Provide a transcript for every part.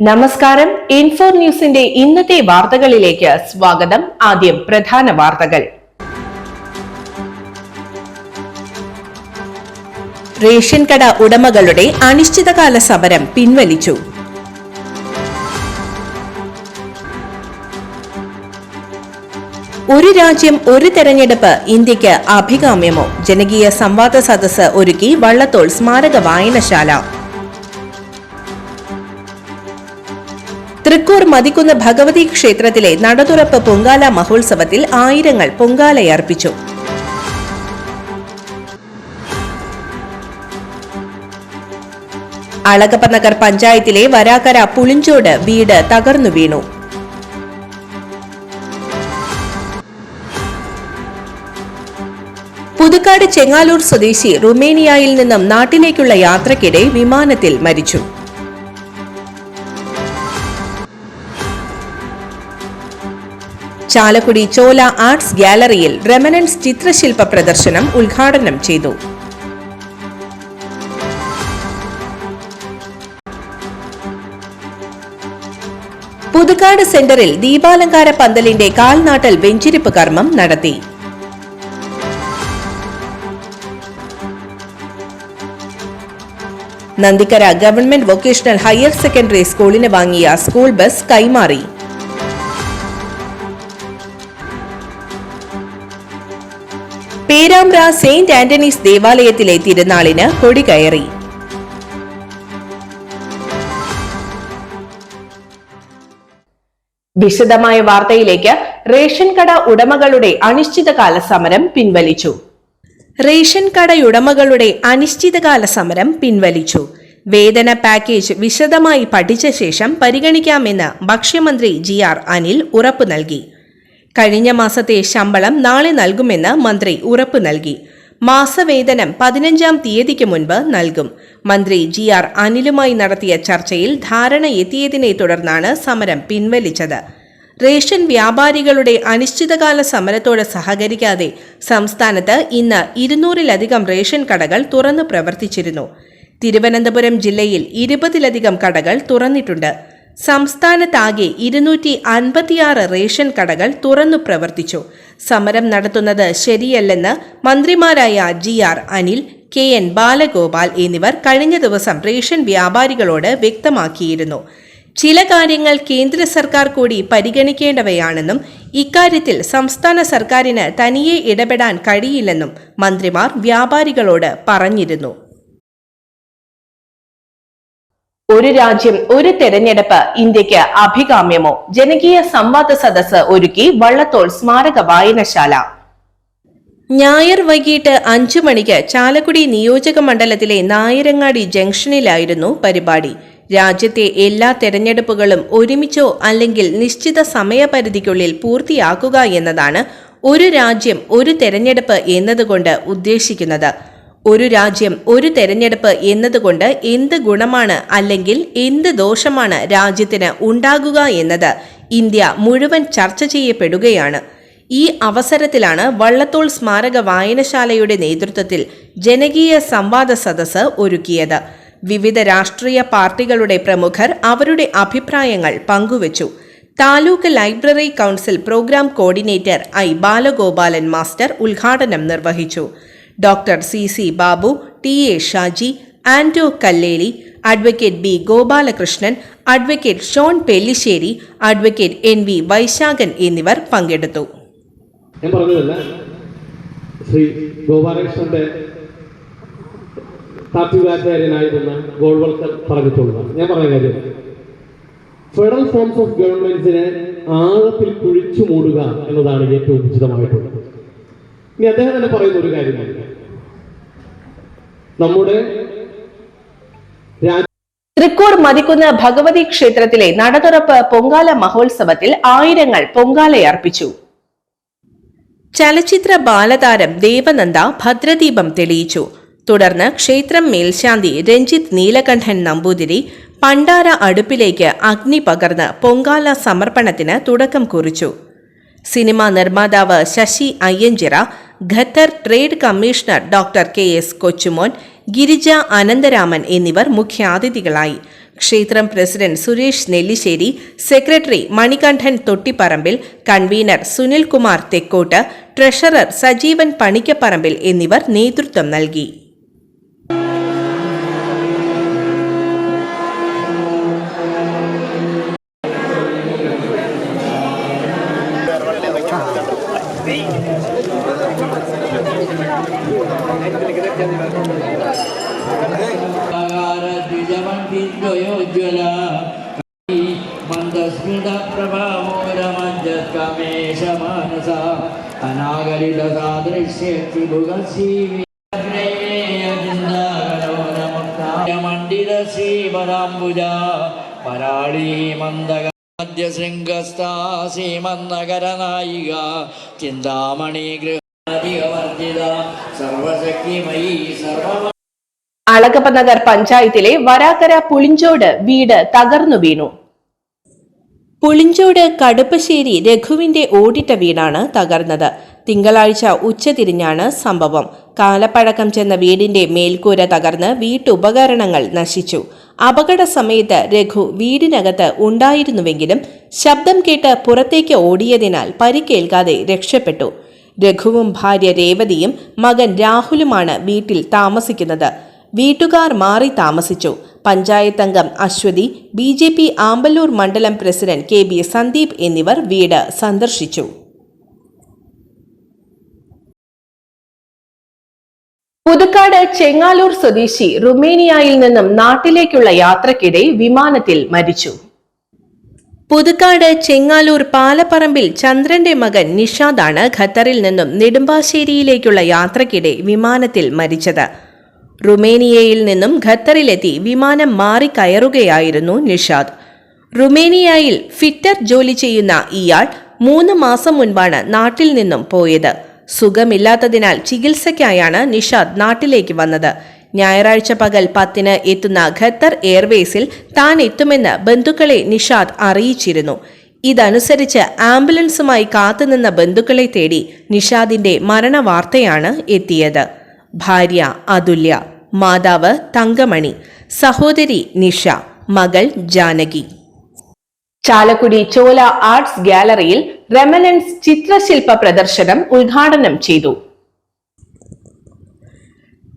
നമസ്കാരം. ഇൻഫോ ന്യൂസിന്റെ ഇന്നത്തെ വാർത്തകളിലേക്ക് സ്വാഗതം. ആദ്യം പ്രധാന വാർത്തകൾ. റേഷൻ കട ഉടമകളുടെ അനിശ്ചിതകാല സമരം പിൻവലിച്ചു. ഒരു രാജ്യം ഒരു തെരഞ്ഞെടുപ്പ് ഇന്ത്യയ്ക്ക് അഭികാമ്യമോ? ജനകീയ സംവാദ സദസ് ഒരുക്കി വള്ളത്തോൾ സ്മാരക വായനശാല. തൃക്കൂർ മതിക്കുന്ന ഭഗവതി ക്ഷേത്രത്തിലെ നടതുറപ്പ് പൊങ്കാല മഹോത്സവത്തിൽ ആയിരങ്ങൾ പൊങ്കാലയർപ്പിച്ചു. അളകപ്പ നഗർ പഞ്ചായത്തിലെ വരാക്കര പുളിഞ്ചോട് വീട് തകർന്നു വീണു. പുതുക്കാട് ചെങ്ങാലൂർ സ്വദേശി റുമേനിയയിൽ നിന്നും നാട്ടിലേക്കുള്ള യാത്രക്കിടെ വിമാനത്തിൽ മരിച്ചു. ചാലക്കുടി ചോല ആർട്സ് ഗാലറിയിൽ റെമനൻസ് ചിത്രശില്പ പ്രദർശനം ഉദ്ഘാടനം ചെയ്തു. പുതുക്കാട് സെന്ററിൽ ദീപാലങ്കാര പന്തലിന്റെ കാൽനാട്ടൽ വെഞ്ചിരിപ്പ് കർമ്മം നടത്തി. Nandikkara government vocational higher secondary സ്കൂളിന് വാങ്ങിയ സ്കൂൾ ബസ് കൈമാറി. പേരാമ്പ്ര സെയിന്റ് ആന്റണീസ് ദേവാലയത്തിലെ തിരുനാളിന് കൊടികയറി വിശദമായ വാർത്തയിലേക്ക് റേഷൻ കട ഉടമകളുടെ അനിശ്ചിതകാല സമരം പിൻവലിച്ചു. റേഷൻ കടയുടമകളുടെ അനിശ്ചിതകാല സമരം പിൻവലിച്ചു. വേതന പാക്കേജ് വിശദമായി പഠിച്ച ശേഷം പരിഗണിക്കാമെന്ന് ഭക്ഷ്യമന്ത്രി ജി ആർ അനിൽ ഉറപ്പു നൽകി. കഴിഞ്ഞ മാസത്തെ ശമ്പളം നാളെ നൽകുമെന്ന് മന്ത്രി ഉറപ്പ് നൽകി. മാസവേതനം പതിനഞ്ചാം തീയതിക്ക് മുൻപ് നൽകും. മന്ത്രി ജി ആർ അനിലുമായി നടത്തിയ ചർച്ചയിൽ ധാരണ എത്തിയതിനെ തുടർന്നാണ് സമരം പിൻവലിച്ചത്. റേഷൻ വ്യാപാരികളുടെ അനിശ്ചിതകാല സമരത്തോട് സഹകരിക്കാതെ സംസ്ഥാനത്ത് ഇന്ന് ഇരുന്നൂറിലധികം റേഷൻ കടകൾ തുറന്നു പ്രവർത്തിച്ചിരുന്നു. തിരുവനന്തപുരം ജില്ലയിൽ ഇരുപതിലധികം കടകൾ തുറന്നിട്ടുണ്ട്. സംസ്ഥാനത്താകെ ഇരുന്നൂറ്റി അൻപത്തിയാറ് റേഷൻ കടകൾ തുറന്നു പ്രവർത്തിച്ചു. സമരം നടത്തുന്നത് ശരിയല്ലെന്ന് മന്ത്രിമാരായ G R Anil K N Balagopal എന്നിവർ കഴിഞ്ഞ ദിവസം റേഷൻ വ്യാപാരികളോട് വ്യക്തമാക്കിയിരുന്നു. ചില കാര്യങ്ങൾ കേന്ദ്ര സർക്കാർ കൂടി പരിഗണിക്കേണ്ടവയാണെന്നും ഇക്കാര്യത്തിൽ സംസ്ഥാന സർക്കാരിന് തനിയെ ഇടപെടാൻ കഴിയില്ലെന്നും മന്ത്രിമാർ വ്യാപാരികളോട് പറഞ്ഞിരുന്നു. ഒരു രാജ്യം ഒരു തെരഞ്ഞെടുപ്പ് ഇന്ത്യയ്ക്ക് അഭികാമ്യമോ? ജനകീയ സംവാദ സദസ് ഒരുക്കി വള്ളത്തോൾ സ്മാരക വായനശാല. ഞായർ വൈകിട്ട് അഞ്ചു മണിക്ക് ചാലക്കുടി നിയോജക മണ്ഡലത്തിലെ നായരങ്ങാടി ജംഗ്ഷനിലായിരുന്നു പരിപാടി. രാജ്യത്തെ എല്ലാ തെരഞ്ഞെടുപ്പുകളും ഒരുമിച്ചോ അല്ലെങ്കിൽ നിശ്ചിത സമയപരിധിക്കുള്ളിൽ പൂർത്തിയാക്കുക എന്നതാണ് ഒരു രാജ്യം ഒരു തെരഞ്ഞെടുപ്പ് എന്നതുകൊണ്ട് ഉദ്ദേശിക്കുന്നത്. ഒരു രാജ്യം ഒരു തെരഞ്ഞെടുപ്പ് എന്നതുകൊണ്ട് എന്ത് ഗുണമാണ് അല്ലെങ്കിൽ എന്ത് ദോഷമാണ് രാജ്യത്തിന് ഉണ്ടാകുക എന്നത് ഇന്ത്യ മുഴുവൻ ചർച്ച ചെയ്യപ്പെടുകയാണ്. ഈ അവസരത്തിലാണ് വള്ളത്തോൾ സ്മാരക വായനശാലയുടെ നേതൃത്വത്തിൽ ജനകീയ സംവാദ സദസ്സ് ഒരുക്കിയത്. വിവിധ രാഷ്ട്രീയ പാർട്ടികളുടെ പ്രമുഖർ അവരുടെ അഭിപ്രായങ്ങൾ പങ്കുവച്ചു. Taluk library council program coordinator I Balagopalan master ഉദ്ഘാടനം നിർവഹിച്ചു. Doctor C C Babu T A Shaji Ando Kalleli advocate B Gopalakrishnan advocate Shone Pellissery advocate N V Vaisakhan എന്നിവർ പങ്കെടുത്തു. ഞാൻ പറഞ്ഞതല്ല ശ്രീ ഗോപാലകൃഷ്ണന്റെ താത്വികാചാര്യനായിരുന്ന ഗോൾവൾക്കർ പറഞ്ഞിട്ടുള്ളതാണ്. ഞാൻ പറഞ്ഞ കാര്യം ഫെഡറൽ ഫോംസ് ഓഫ് ഗവൺമെന്റ്സിനെ ആഴത്തിൽ കുഴിച്ചു മൂടുക എന്നതാണ് ഏറ്റവും ഉചിതമായിട്ടുള്ളത്. ഇനി അദ്ദേഹം തന്നെ പറയുന്ന ഒരു കാര്യമാണ്. നമ്മുടെ തൃക്കൂർ മതിക്കുന്ന ഭഗവതി ക്ഷേത്രത്തിലെ നടതുറപ്പ് പൊങ്കാല മഹോത്സവത്തിൽ ആയിരങ്ങൾ പൊങ്കാലയർപ്പിച്ചു ചലച്ചിത്ര ബാലതാരം ദേവനന്ദ ഭദ്രദീപം തെളിയിച്ചു. തുടർന്ന് ക്ഷേത്രം മേൽശാന്തി രഞ്ജിത്ത് നീലകണ്ഠൻ നമ്പൂതിരി പണ്ടാര അടുപ്പിലേക്ക് അഗ്നി പകർന്ന് പൊങ്കാല സമർപ്പണത്തിന് തുടക്കം കുറിച്ചു. സിനിമാ നിർമ്മാതാവ് Sasi Ayyanchira Qatar trade commissioner doctor K S Kochumon Girija Anantharaman എന്നിവർ മുഖ്യാതിഥികളായി. ക്ഷേത്രം president Suresh Nellissery secretary Manikandan Thottiparambil convenor Sunilkumar Thekkott treasurer Sajeevan പണിക്കപ്പറമ്പിൽ എന്നിവർ നേതൃത്വം നൽകി. ശ്രീമന്നകരനായിക ചിന്താമണി ഗൃഹാധികവർജിത സർവശക്തിമയീ സർവ അളഗപ്പ നഗർ പഞ്ചായത്തിലെ വരാക്കര പുളിഞ്ചോട് വീട് തകർന്നു വീണു. പുളിഞ്ചോട് കടുപ്പശ്ശേരി രഘുവിന്റെ ഓടിട്ട വീടാണ് തകർന്നത്. തിങ്കളാഴ്ച ഉച്ചതിരിഞ്ഞാണ് സംഭവം. കാലപ്പഴക്കം ചെന്ന വീടിന്റെ മേൽക്കൂര തകർന്ന് വീട്ടുപകരണങ്ങൾ നശിച്ചു. അപകട സമയത്ത് രഘു വീടിനകത്ത് ഉണ്ടായിരുന്നുവെങ്കിലും ശബ്ദം കേട്ട് പുറത്തേക്ക് ഓടിയതിനാൽ പരിക്കേൽക്കാതെ രക്ഷപ്പെട്ടു. രഘുവും ഭാര്യ രേവതിയും മകൻ രാഹുലുമാണ് വീട്ടിൽ താമസിക്കുന്നത്. വീട്ടുകാർ മാറി താമസിച്ചു. പഞ്ചായത്ത് അംഗം Aswathi B J P Amballur മണ്ഡലം പ്രസിഡന്റ് കെ ബി സന്ദീപ് എന്നിവർ വീട് സന്ദർശിച്ചു. പുതുക്കാട് ചെങ്ങാലൂർ സ്വദേശി റുമേനിയയിൽ നിന്നും നാട്ടിലേക്കുള്ള യാത്രക്കിടെ വിമാനത്തിൽ മരിച്ചു. പുതുക്കാട് ചെങ്ങാലൂർ പാലപ്പറമ്പിൽ ചന്ദ്രന്റെ മകൻ നിഷാദാണ് ഖത്തറിൽ നിന്നും നെടുമ്പാശ്ശേരിയിലേക്കുള്ള യാത്രക്കിടെ വിമാനത്തിൽ മരിച്ചത്. റുമേനിയയിൽ നിന്നും ഖത്തറിലെത്തി വിമാനം മാറിക്കയറുകയായിരുന്നു നിഷാദ്. റുമേനിയയിൽ ഫിറ്റർ ജോലി ചെയ്യുന്ന ഇയാൾ മൂന്ന് മാസം മുൻപാണ് നാട്ടിൽ നിന്നും പോയത്. സുഖമില്ലാത്തതിനാൽ ചികിത്സയ്ക്കായാണ് നിഷാദ് നാട്ടിലേക്ക് വന്നത്. ഞായറാഴ്ച പകൽ പത്തിന് എത്തുന്ന ഖത്തർ എയർവേസിൽ താൻ എത്തുമെന്ന് ബന്ധുക്കളെ നിഷാദ് അറിയിച്ചിരുന്നു. ഇതനുസരിച്ച് ആംബുലൻസുമായി കാത്തുനിന്ന ബന്ധുക്കളെ തേടി നിഷാദിന്റെ മരണവാർത്തയാണ് എത്തിയത്. ഭാര്യ അതുല്യ മാതാവ് തങ്കമണി സഹോദരി നിഷ മകൾ ജാനകി. ചാലക്കുടി ചോല ആർട്സ് ഗാലറിയിൽ റെമനൻസ് ചിത്രശില്പ പ്രദർശനം ഉദ്ഘാടനം ചെയ്തു.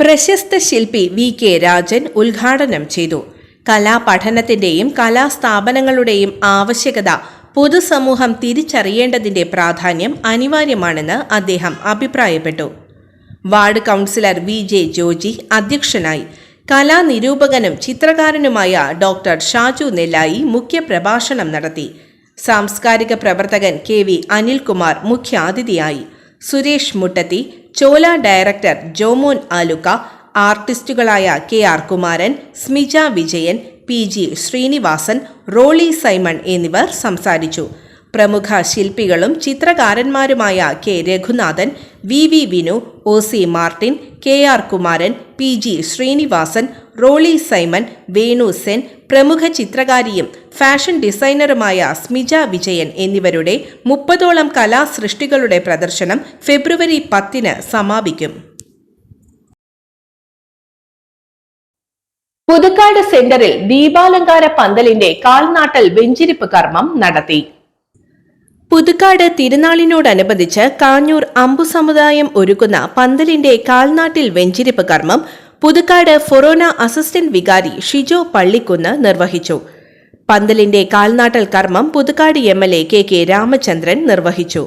പ്രശസ്ത ശില്പി വി കെ രാജൻ ഉദ്ഘാടനം ചെയ്തു. കലാപഠനത്തിന്റെയും കലാസ്ഥാപനങ്ങളുടെയും ആവശ്യകത പൊതുസമൂഹം തിരിച്ചറിയേണ്ടതിന്റെ പ്രാധാന്യം അനിവാര്യമാണെന്ന് അദ്ദേഹം അഭിപ്രായപ്പെട്ടു. Ward councillor V J Joji അധ്യക്ഷനായി. കലാനിരൂപകനും ചിത്രകാരനുമായ ഡോക്ടർ ഷാജു നെല്ലായി മുഖ്യപ്രഭാഷണം നടത്തി. സാംസ്കാരിക പ്രവർത്തകൻ കെ വി അനിൽകുമാർ മുഖ്യാതിഥിയായി. Suresh Muttathi Chola director Jomon Alukka ആർട്ടിസ്റ്റുകളായ K R Kumaran Smija Vijayan P G Srinivasan Roly Simon എന്നിവർ സംസാരിച്ചു. പ്രമുഖ ശില്പികളും ചിത്രകാരന്മാരുമായ K. Raghunathan V. V. Vinu O. C. Martin K. R. Kumaran P. G. Srinivasan Roly Simon Venu Sen പ്രമുഖ ചിത്രകാരിയും fashion ഡിസൈനറുമായ സ്മിജ വിജയൻ എന്നിവരുടെ മുപ്പതോളം കലാസൃഷ്ടികളുടെ പ്രദർശനം ഫെബ്രുവരി പത്തിന് സമാപിക്കും. പുതുക്കാട് സെന്ററിൽ ദീപാലങ്കാര പന്തലിന്റെ കാൽനാട്ടൽ വെഞ്ചിരിപ്പ് കർമ്മം നടത്തി. പുതുക്കാട് തിരുനാളിനോടനുബന്ധിച്ച് കാഞ്ഞൂർ അമ്പു സമുദായം ഒരുക്കുന്ന പന്തലിന്റെ കാൽനാട്ടിൽ വെഞ്ചിരിപ്പ് കർമ്മം പുതുക്കാട് ഫൊറോന അസിസ്റ്റന്റ് വികാരി ഷിജോ പള്ളിക്കുന്ന് നിർവഹിച്ചു. പന്തലിന്റെ കാൽനാട്ടൽ കർമ്മം Puthukkad M L A K K Ramachandran നിർവഹിച്ചു.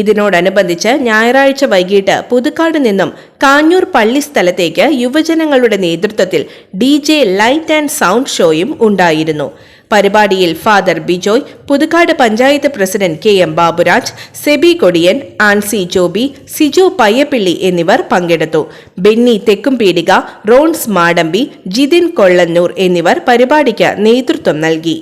ഇതിനോടനുബന്ധിച്ച് ഞായറാഴ്ച വൈകിട്ട് പുതുക്കാട് നിന്നും കാഞ്ഞൂർ പള്ളി സ്ഥലത്തേക്ക് യുവജനങ്ങളുടെ നേതൃത്വത്തിൽ ഡി ലൈറ്റ് ആൻഡ് സൗണ്ട് ഷോയും ഉണ്ടായിരുന്നു. പരിപാടിയിൽ father Bijoy Puthukkad panchayat president K M Baburaj Sebi Kodiyan Ancy Joby Sijo Payyappilly എന്നിവർ പങ്കെടുത്തു. ബെന്നി തെക്കുംപീടിക റോൺസ് മാടമ്പി ജിതിൻ കൊള്ളന്നൂർ എന്നിവർ പരിപാടിക്ക് നേതൃത്വം നൽകി.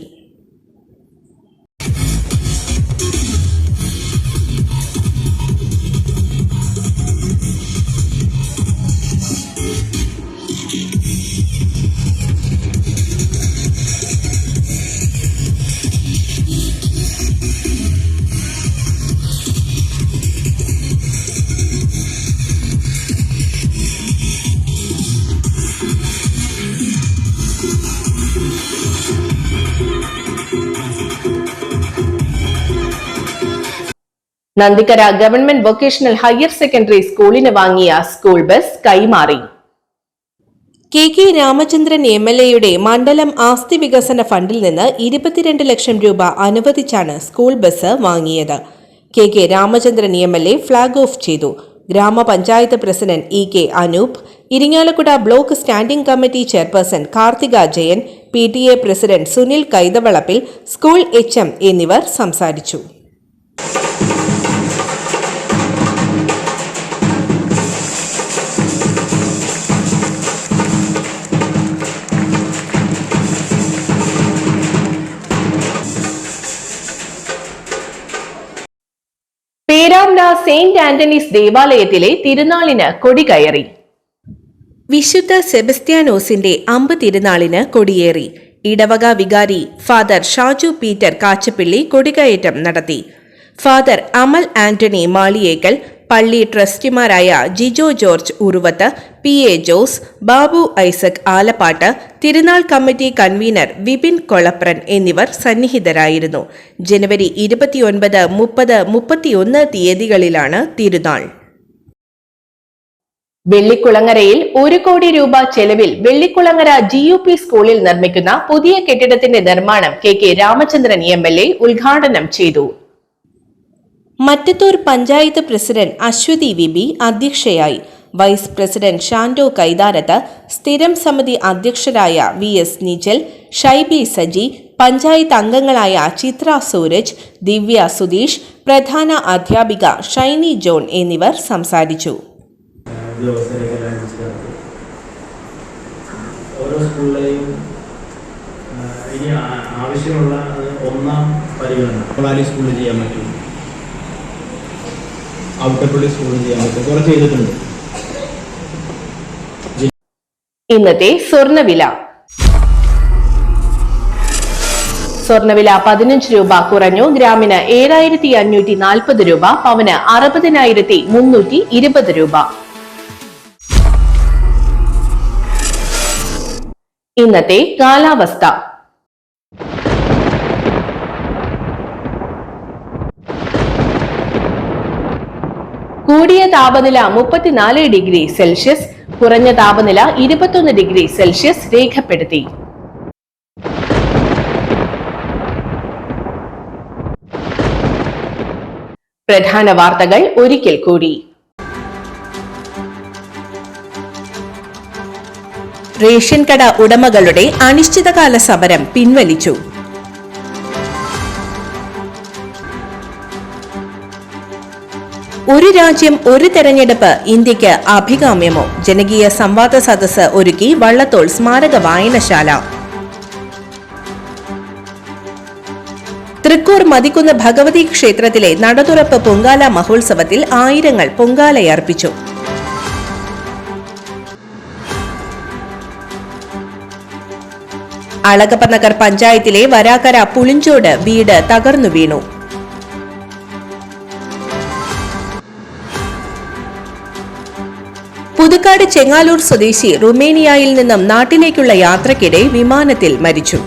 Nandikkara government vocational higher secondary സ്കൂളിന് വാങ്ങിയ സ്കൂൾ ബസ് കൈമാറി. K K Ramachandran M L എയുടെ മണ്ഡലം ആസ്തി വികസന ഫണ്ടിൽ നിന്ന് ഇരുപത്തിരണ്ട് ലക്ഷം രൂപ അനുവദിച്ചാണ് സ്കൂൾ ബസ് വാങ്ങിയത്. K K Ramachandran M L A flag off ചെയ്തു. ഗ്രാമപഞ്ചായത്ത് president E K Anoop Irinjalakuda block standing committee chairperson Karthika Jayan P T A president Sunil Kaithavalappil school H M എന്നിവർ സംസാരിച്ചു. പേരാമ്പ്ര സെയിന്റ് ആന്റണീസ് ദേവാലയത്തിലെ തിരുനാളിന് കൊടി കയറി. വിശുദ്ധ സെബസ്ത്യാനോസിന്റെ അമ്പ് തിരുനാളിന് കൊടിയേറി. ഇടവക വികാരി ഫാദർ ഷാജു പീറ്റർ കാച്ചപ്പിള്ളി കൊടികയറ്റം നടത്തി. ഫാദർ അമൽ ആന്റണി മാളിയേക്കൽ പള്ളി ട്രസ്റ്റിമാരായ ജിജോ ജോർജ് ഉറുവത്ത് പി എ ജോസ് ബാബു ഐസക് ആലപ്പാട്ട് തിരുനാൾ കമ്മിറ്റി കൺവീനർ വിപിൻ കൊളപ്രൻ എന്നിവർ സന്നിഹിതരായിരുന്നു. ജനുവരി ഇരുപത്തിയൊൻപത് മുപ്പത് മുപ്പത്തിയൊന്ന് തീയതികളിലാണ് തിരുനാൾ. വെള്ളിക്കുളങ്ങരയിൽ ഒരു കോടി രൂപ ചെലവിൽ വെള്ളിക്കുളങ്ങര ജി യു പി സ്കൂളിൽ നിർമ്മിക്കുന്ന പുതിയ കെട്ടിടത്തിന്റെ നിർമ്മാണം K K Ramachandran M L A ഉദ്ഘാടനം ചെയ്തു. Mattathur panchayat president Aswathi V B അധ്യക്ഷയായി. വൈസ് പ്രസിഡന്റ് ഷാൻഡോ കൈതാരത്ത് സ്ഥിരം സമിതി അധ്യക്ഷരായ വി എസ് നിജൽ ഷൈബി സജി പഞ്ചായത്ത് അംഗങ്ങളായ ചിത്ര സൂരജ് ദിവ്യ സുധീഷ് പ്രധാന അധ്യാപിക ഷൈനി ജോൺ എന്നിവർ സംസാരിച്ചു. ഓരോ സ്കൂളിലെയും ഇനി ആവശ്യമുള്ള ഒന്നാം പരിഗണന. സ്കൂളിൽ ചെയ്യാൻ പറ്റും. ഔട്ടപ്പള്ളി സ്കൂളിൽ പറ്റും കുറച്ച് ചെയ്തിട്ടുണ്ട്. ഇന്നത്തെ സ്വർണവില സ്വർണവില പതിനഞ്ച് രൂപ കുറഞ്ഞു. ഗ്രാമിന് ഏഴായിരത്തി അഞ്ഞൂറ്റി നാൽപ്പത് രൂപ. പവന് അറുപതിനായിരത്തി മുന്നൂറ്റി ഇരുപത് രൂപ. ഇന്നത്തെ കാലാവസ്ഥ. കൂടിയ താപനില മുപ്പത്തിനാല് ഡിഗ്രി സെൽഷ്യസ് കുറഞ്ഞ താപനില ഇരുപത്തൊന്ന് ഡിഗ്രി സെൽഷ്യസ് രേഖപ്പെടുത്തി. പ്രധാന വാർത്തകൾ ഒരിക്കൽ കൂടി. റേഷൻ കട ഉടമകളുടെ അനിശ്ചിതകാല സമരം പിൻവലിച്ചു. ഒരു രാജ്യം ഒരു തെരഞ്ഞെടുപ്പ് ഇന്ത്യയ്ക്ക് അഭികാമ്യമോ? ജനകീയ സംവാദ സദസ്സ് ഒരുക്കി വള്ളത്തോൾ സ്മാരക വായനശാല. തൃക്കൂർ മതിക്കുന്ന ഭഗവതി ക്ഷേത്രത്തിലെ നടതുറപ്പ് പൊങ്കാല മഹോത്സവത്തിൽ ആയിരങ്ങൾ പൊങ്കാലയർപ്പിച്ചു. അളകപ്പ നഗർ പഞ്ചായത്തിലെ വരാക്കര പുളിഞ്ചോട് വീട് തകർന്നു വീണു. പുതുക്കാട് ചെങ്ങാലൂർ സ്വദേശി റുമേനിയയിൽ നിന്നും നാട്ടിലേക്കുള്ള യാത്രക്കിടെ വിമാനത്തിൽ മരിച്ചു.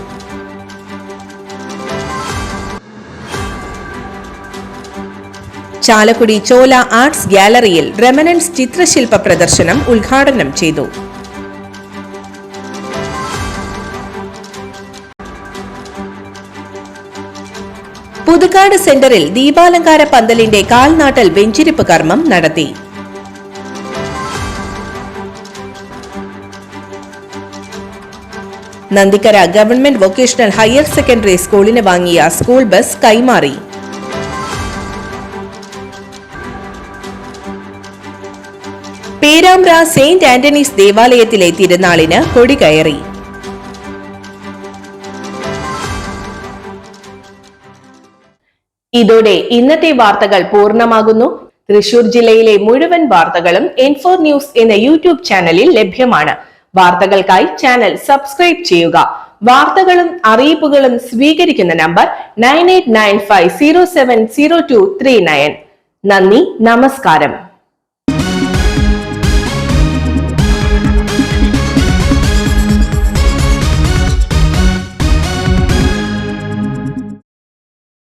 ചാലക്കുടി ചോല ആർട്സ് ഗ്യാലറിയിൽ റെമനൻസ് ചിത്രശില്പ പ്രദർശനം ഉദ്ഘാടനം ചെയ്തു. പുതുക്കാട് സെന്ററിൽ ദീപാലങ്കാര പന്തലിന്റെ കാൽനാട്ടൽ വെഞ്ചിരിപ്പ് കർമ്മം നടത്തി. Nandikkara government vocational higher secondary സ്കൂളിന് വാങ്ങിയ സ്കൂൾ ബസ് കൈമാറി. പേരാമ്പ്ര സെയിന്റ് ആന്റണീസ് ദേവാലയത്തിലെ തിരുനാളിന് കൊടി കയറി. ഇതോടെ ഇന്നത്തെ വാർത്തകൾ പൂർണമാകുന്നു. തൃശൂർ ജില്ലയിലെ മുഴുവൻ വാർത്തകളും എൻഫോർ ന്യൂസ് എന്ന യൂട്യൂബ് ചാനലിൽ ലഭ്യമാണ്. വാർത്തകൾക്കായി ചാനൽ സബ്സ്ക്രൈബ് ചെയ്യുക. വാർത്തകളും അറിയിപ്പുകളും സ്വീകരിക്കുന്ന number nine eight nine five zero seven zero two three nine. നന്ദി നമസ്കാരം.